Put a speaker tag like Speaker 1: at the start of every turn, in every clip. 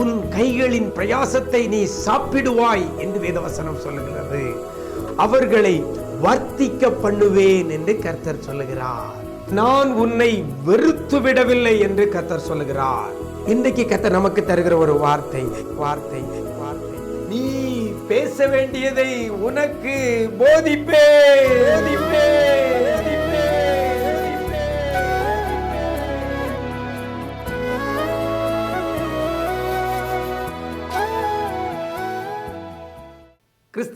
Speaker 1: உன் கைகளின் பிரயாசத்தை நீ சாப்பிடுவாய் என்று வேதவசனம் சொல்லுகிறது. அவர்களை வர்த்திக்க பண்ணுவேன் என்று கர்த்தர் சொல்லுகிறார். நான் உன்னை வெறுத்து விடவில்லை என்று கர்த்தர் சொல்லுகிறார். இன்றைக்கு கர்த்தர் நமக்கு தருகிற ஒரு வார்த்தை வார்த்தை வார்த்தை. நீ பேச வேண்டியதை உனக்கு போதிப்பே போதிப்பே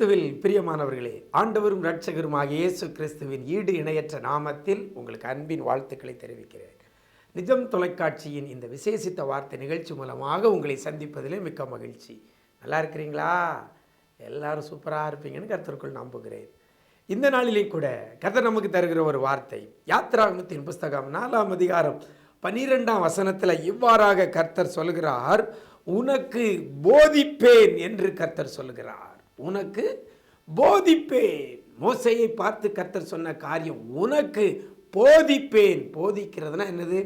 Speaker 1: கிறிஸ்துவில் பிரியமானவர்களே ஆண்டவரும் இரட்சகருமாக இயேசு கிறிஸ்துவின் ஈடு இணையற்ற நாமத்தில் உங்களுக்கு அன்பின் வாழ்த்துக்களை தெரிவிக்கிறேன். நிஜம் தொலைக்காட்சியின் இந்த விசேஷித்த வார்த்தை நிகழ்ச்சி மூலமாக உங்களை சந்திப்பதிலே மிக்க மகிழ்ச்சி. நல்லா இருக்கிறீங்களா? எல்லாரும் சூப்பராக இருப்பீங்கன்னு கருத்திற்குள் நம்புகிறேன். இந்த நாளிலே கூட கதை நமக்கு தருகிற ஒரு வார்த்தை யாத்ராகமத்தின் புஸ்தகம் நாலாம் அதிகாரம் பன்னிரெண்டாம் வசனத்தில் இவ்வாறாக கர்த்தர் சொல்கிறார் உனக்கு போதிப்பேன் என்று கர்த்தர் சொல்கிறார் உனக்கு போதிப்பேன். மோசையை பார்த்து கர்த்தர் சொன்ன காரியம் உனக்கு போதிப்பேன். போதிக்கிறதுனா என்னது?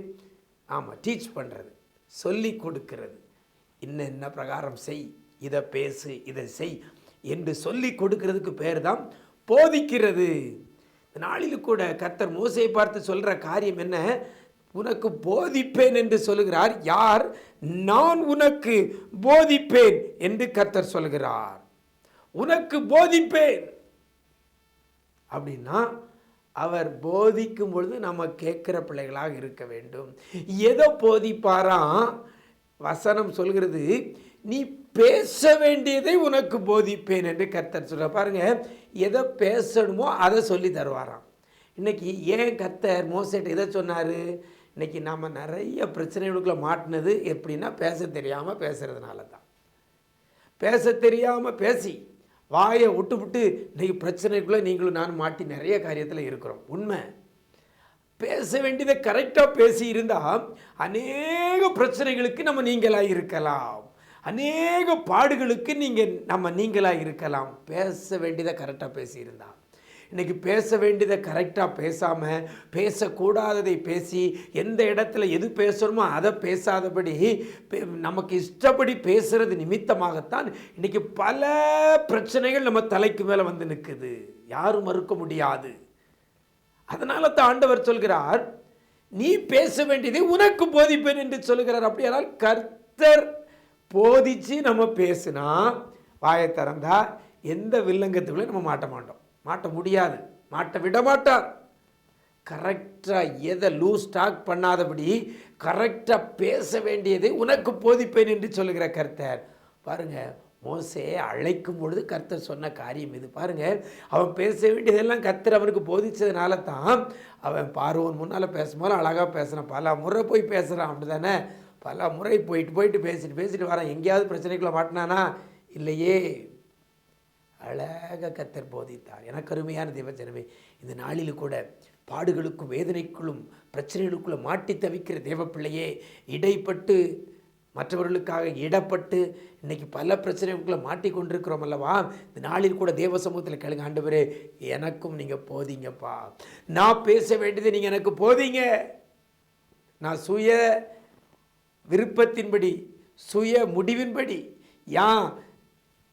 Speaker 1: ஆமாம் டீச் பண்ணுறது சொல்லி கொடுக்கிறது. என்ன என்ன பிரகாரம் செய் இதை பேசு இதை செய் என்று சொல்லி கொடுக்கிறதுக்கு பேர் தான் போதிக்கிறது நாளில் கூட கர்த்தர் மூசையை பார்த்து சொல்கிற காரியம் என்ன? உனக்கு போதிப்பேன் என்று சொல்கிறார் யார்? நான் உனக்கு போதிப்பேன் என்று கர்த்தர் சொல்கிறார். உனக்கு போதிப்பேன். அப்படின்னா அவர் போதிக்கும் பொழுது நம்ம கேட்குற பிள்ளைகளாக இருக்க வேண்டும். எதோ போதிப்பாராம் வசனம் சொல்கிறது நீ பேச வேண்டியதை உனக்கு போதிப்பேன் என்று கர்த்தர் சொல்ல பாருங்க எதை பேசணுமோ அதை சொல்லி தருவாராம். இன்றைக்கி ஏன் கர்த்தர் மோசேட் எதை சொன்னார்? இன்னைக்கு நம்ம நிறைய பிரச்சனைகளுக்குள்ள மாட்டினது எப்படின்னா பேச தெரியாமல் பேசுறதுனால தான் பேச தெரியாமல் பேசி வாயை விட்டு விட்டு இன்றைக்கி பிரச்சனைக்குள்ளே நீங்களும் நான் மாட்டி நிறைய காரியத்தில் இருக்கிறோம். உண்மை. பேச வேண்டியதை கரெக்டாக பேசியிருந்தால் அநேக பிரச்சனைகளுக்கு நம்ம நீங்களாக இருக்கலாம். அநேக பாடுகளுக்கு நீங்கள் நம்ம நீங்களாக இருக்கலாம். பேச வேண்டியதை கரெக்டாக பேசியிருந்தால் இன்றைக்கி பேச வேண்டியதை கரெக்டாக பேசாமல் பேசக்கூடாததை பேசி எந்த இடத்துல எது பேசுகிறோமோ அதை பேசாதபடி நமக்கு இஷ்டப்படி பேசுகிறது நிமித்தமாகத்தான் இன்றைக்கி பல பிரச்சனைகள் நம்ம தலைக்கு மேலே வந்து நிற்குது யாரும் மறுக்க முடியாது. அதனால தான் ஆண்டவர் சொல்கிறார் நீ பேச வேண்டியதை உனக்கு போதிப்பேன் என்று சொல்கிறார். அப்படியானால் கர்த்தர் போதிச்சு நம்ம பேசினா வாயை திறந்தா எந்த வில்லங்கத்துக்குள்ளே நம்ம மாட்ட மாட்டோம். மாட்ட முடியாது மாட்ட விட மாட்டார். கரெக்டாக எதை லூஸ் டாக் பண்ணாதபடி கரெக்டாக பேச வேண்டியதை உனக்கு போதிப்பேன் என்று சொல்லுகிற கர்த்தர். பாருங்கள் மோசையை அழைக்கும் பொழுது கர்த்தர் சொன்ன காரியம் இது. பாருங்கள் அவன் பேச வேண்டியதெல்லாம் கர்த்தர் அவனுக்கு போதிச்சதுனால தான் அவன் பார்வன் முன்னால் பேசும்போது அழகாக பேசுகிறான் பல முறை போய் பேசுகிறான் அப்படி தானே பல முறை போயிட்டு போயிட்டு பேசிட்டு பேசிட்டு வரான். எங்கேயாவது பிரச்சனைக்குள்ளே மாட்டினானா? இல்லையே. அழகாக கத்தர் போதித்தார். எனக்கு அருமையான தேவஜனமே இந்த நாளில் கூட பாடுகளுக்கும் வேதனைக்குள்ளும் பிரச்சனைகளுக்குள்ள மாட்டி தவிக்கிற தேவப்பிள்ளையே இடைப்பட்டு மற்றவர்களுக்காக இடப்பட்டு இன்றைக்கி பல பிரச்சனைகளுக்குள்ளே மாட்டிக்கொண்டிருக்கிறோம் அல்லவா? இந்த நாளில் கூட தேவ சமூகத்தில் கேளுங்க ஆண்டவர் எனக்கும் நீங்கள் போதிங்கப்பா. நான் பேச வேண்டியது நீங்கள் எனக்கு போதிங்க. நான் சுய விருப்பத்தின்படி சுய முடிவின்படி ஏன்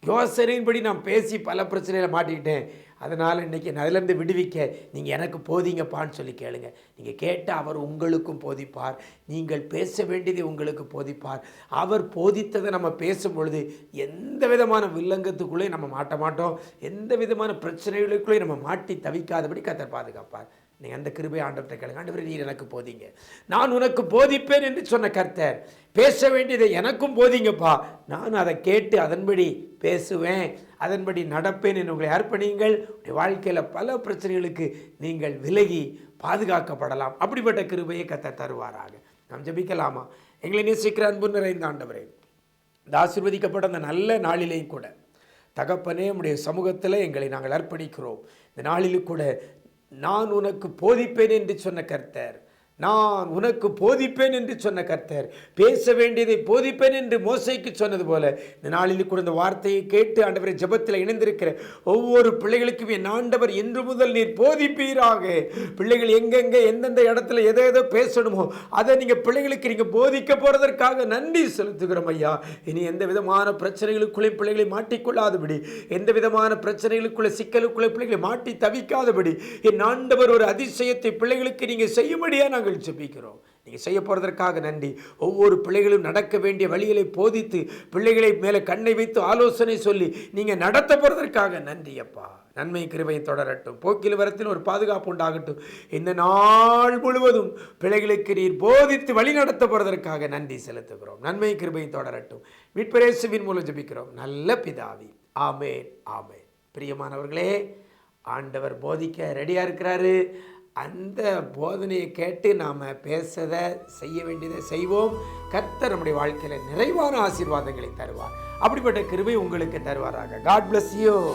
Speaker 1: யோசனையின்படி நான் பேசி பல பிரச்சனையில் மாட்டிக்கிட்டேன். அதனால் இன்றைக்கி அதிலேருந்து விடுவிக்க நீங்கள் எனக்கு போதிங்கப்பான்னு சொல்லி கேளுங்க. நீங்கள் கேட்டால் அவர் உங்களுக்கும் போதிப்பார். நீங்கள் பேச வேண்டியதை உங்களுக்கு போதிப்பார். அவர் போதித்ததை நம்ம பேசும் பொழுது எந்த விதமான வில்லங்கத்துக்குள்ளேயும் நம்ம மாட்ட மாட்டோம். எந்த விதமான பிரச்சனைகளுக்குள்ளேயும் நம்ம மாட்டி தவிக்காதபடி கத்தர் பாதுகாப்பார். நீங்கள் அந்த கிருபை ஆண்டவர்கிட்ட கேளுங்க. ஆண்டவர் நீர் எனக்கு போதிங்க. நான் உனக்கு போதிப்பேன் என்று சொன்ன கர்த்தர் பேச வேண்டியதை எனக்கும் போதிங்கப்பா. நான் அதை கேட்டு அதன்படி பேசுவேன் அதன்படி நடப்பேன் என்று உங்களை அர்ப்பணியுங்கள். உடைய வாழ்க்கையில் பல பிரச்சனைகளுக்கு நீங்கள் விலகி பாதுகாக்கப்படலாம். அப்படிப்பட்ட கிருபையை கத்தை தருவாராக. நாம் ஜபிக்கலாமா? எங்களை நேசிக்கிற அன்பு நிறைந்த ஆண்டவரே இந்த ஆசிர்வதிக்கப்பட்ட அந்த நல்ல நாளிலையும் கூட தகப்பனே உடைய சமூகத்தில் எங்களை நாங்கள் அர்ப்பணிக்கிறோம். இந்த நாளிலும் கூட நான் உனக்கு போதிப்பேன் என்று சொன்ன கர்த்தர். நான் உனக்கு போதிப்பேன் என்று சொன்ன கர்த்தர். பேச வேண்டியதை போதிப்பேன் என்று மோசைக்கு சொன்னது போல இந்த நாளில் கூட இந்த வார்த்தையை கேட்டு ஆண்டவரை ஜெபத்தில் இணைந்திருக்கிற ஒவ்வொரு பிள்ளைகளுக்கும் என் ஆண்டவர் என்று முதல் நீர் போதிப்பீராக. பிள்ளைகள் எங்கெங்கே எந்தெந்த இடத்துல எதை எதோ பேசணுமோ அதை நீங்கள் பிள்ளைகளுக்கு நீங்கள் போதிக்க போகிறதற்காக நன்றி செலுத்துகிறோம் ஐயா. இனி எந்த விதமான பிரச்சனைகளுக்குள்ளே பிள்ளைகளை மாட்டிக்கொள்ளாதபடி எந்த விதமான பிரச்சனைகளுக்குள்ளே சிக்கலுக்குள்ளே பிள்ளைகளை மாட்டி தவிக்காதபடி என் ஆண்டவர் ஒரு அதிசயத்தை பிள்ளைகளுக்கு நீங்கள் செய்யும்படியாக நாங்கள் நாங்கள் ஜெபிக்கிறோம். நீங்கள் செய்ய போகிறதற்காக நன்றி. ஒவ்வொரு பிள்ளைகளும் நடக்க வேண்டிய வழிகளை போதித்து பிள்ளைகளை மேலே கண்ணை வைத்து ஆலோசனை சொல்லி நீங்கள் நடத்த போகிறதற்காக நன்றி அப்பா. நன்மை கிருவை தொடரட்டும். போக்கில் வரத்தில் ஒரு பாதுகாப்பு உண்டாகட்டும். இந்த நாள் முழுவதும் பிள்ளைகளுக்கு நீர் போதித்து வழி நடத்த போகிறதற்காக நன்றி செலுத்துகிறோம். நன்மை கிருபை தொடரட்டும். மீட்பரேசுவின் மூலம் ஜபிக்கிறோம். நல்ல பிதாவி. ஆமேன் ஆமேன். பிரியமானவர்களே ஆண்டவர் போதிக்க ரெடியாக இருக்கிறாரு. அந்த போதனையை கேட்டு நாம் பேசதை செய்ய வேண்டியதை செய்வோம். கர்த்தர் நம்முடைய வாழ்க்கையில் நிறைவான ஆசீர்வாதங்களை தருவார். அப்படிப்பட்ட கிருபை உங்களுக்கு தருவாராக. God bless
Speaker 2: you